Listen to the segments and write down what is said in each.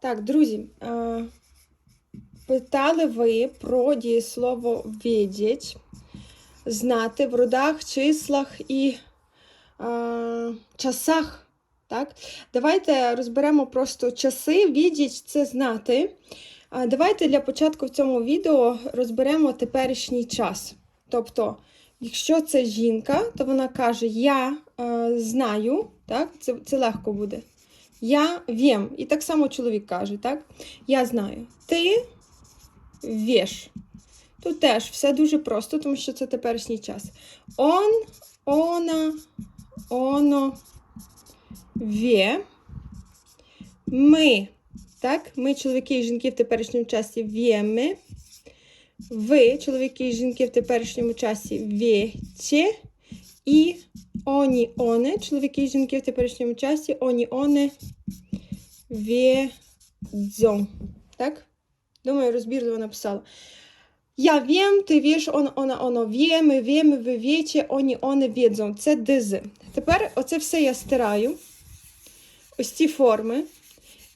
Так, друзі, е, питали ви про дієслово «відіть», знати в родах, числах і е, часах. Так? Давайте розберемо просто часи. «Відіть» – це знати. Давайте для початку в цьому відео розберемо теперішній час. Тобто, якщо це жінка, то вона каже: Я е, знаю, так? Це, це легко буде. Я вім. І так само чоловік каже, так? Я знаю. Ти вєш. Тут теж все дуже просто, тому що це теперішній час. Он, она, оно, вє. Ми. Так? Ми, чоловіки і жінки в теперішньому часі вєми. Ви, чоловіки і жінки в теперішньому часі вєте. І оні оне, чоловіки і жінки в теперішньому часі, оні оне відзо. Так? Думаю, розбірливо написала. Я wiem, ти віш, он, она, оно вє, ми вємо, ви вєте, оні оне відзо. Це диз. Тепер оце все я стираю. Ось ці форми.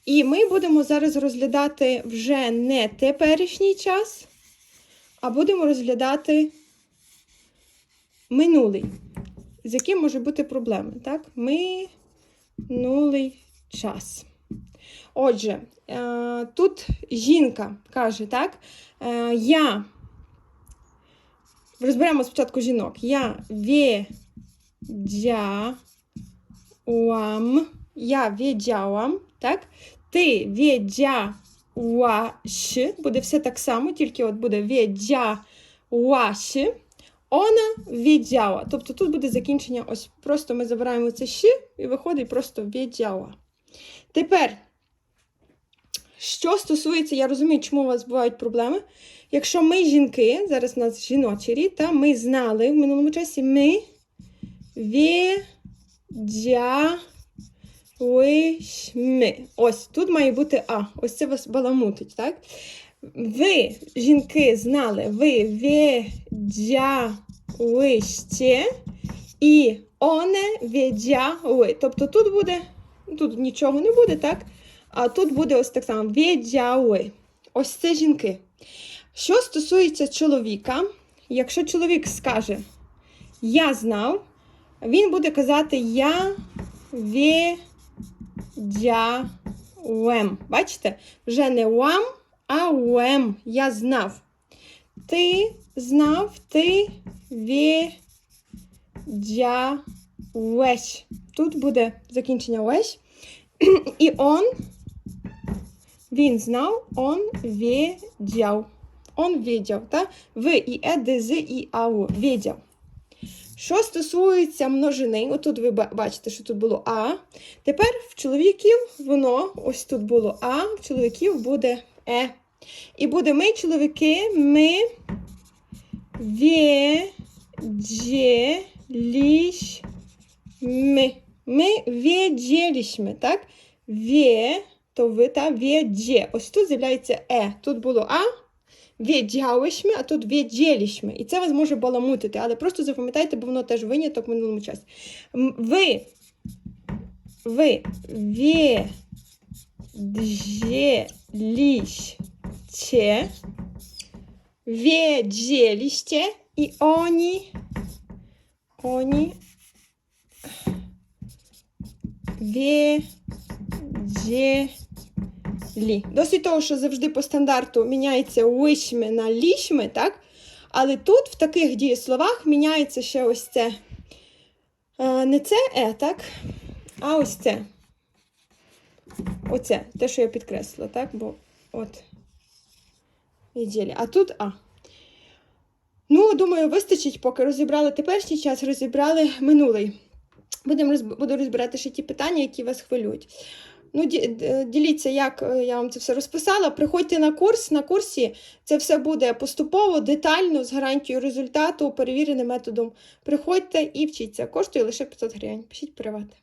І ми будемо зараз розглядати вже не теперішній час, а будемо розглядати минулий, з яким може бути проблеми. Так? Минулий час. Отже, е, тут жінка каже, так? Е, я розберемо спочатку жінок. Я wiedziałam, я wiedziałam, так? Ти wiedziałaś, буде все так само, тільки от буде wiedziałaś, вона wiedziała. Тобто тут буде закінчення, ось просто ми забираємо це «щ» і виходить просто wiedziała. Тепер, що стосується, я розумію, чому у вас бувають проблеми. Якщо ми жінки, зараз у нас жіночий рід, та ми знали в минулому часі, ми wiedziałyśmy. Ось тут має бути А. Ось це вас баламутить, так? Ви, жінки, знали, ви wiedziałyście і one wiedziały. Тобто тут буде, тут нічого не буде, так? А тут буде ось так само wiedziały. Ось це жінки. Що стосується чоловіка, якщо чоловік скаже Я знав, він буде казати Я wiedziałem. Бачите? Вже не вам, а. Я знав. Ти знав, ти wiedziałeś. Тут буде закінчення весь. І он, він знав, он wiedział. Он wiedział, так? Ви і е, де, з, і ау. Wiedział. Що стосується множини, отут ви бачите, що тут було А. Тепер в чоловіків воно, ось тут було А, в чоловіків буде Е. І буде ми, чоловіки, ми wiedzieliśmy. Ми wiedzieliśmy, так? Вє, то ви, та wiedzie. Ось тут з'являється Е. Тут було А, wiedziałyśmy, а тут wiedzieliśmy. І це вас може баламутити, але просто запам'ятайте, бо воно теж виняток в минулому часі. М, Ви, ви wiedzieliście, wiedzieliście i oni, oni wiedzieli. Досить того, що завжди по стандарту міняється вишми на лішми, так? Але тут в таких дієсловах міняється ще ось це. Е, Не це е, так? А ось це. Оце, те, що я підкреслила, так? Бо от. Відділі. А тут А. Ну, думаю, вистачить, поки розібрали теперішній час, розібрали минулий. Будемо. Буду розбирати ще ті питання, які вас хвилюють. Ну, діліться, як е, я вам це все розписала. Приходьте на курс. На курсі це все буде поступово, детально, з гарантією результату, перевіреним методом. Приходьте і вчіться. Коштує лише 500 гривень. Пишіть приват.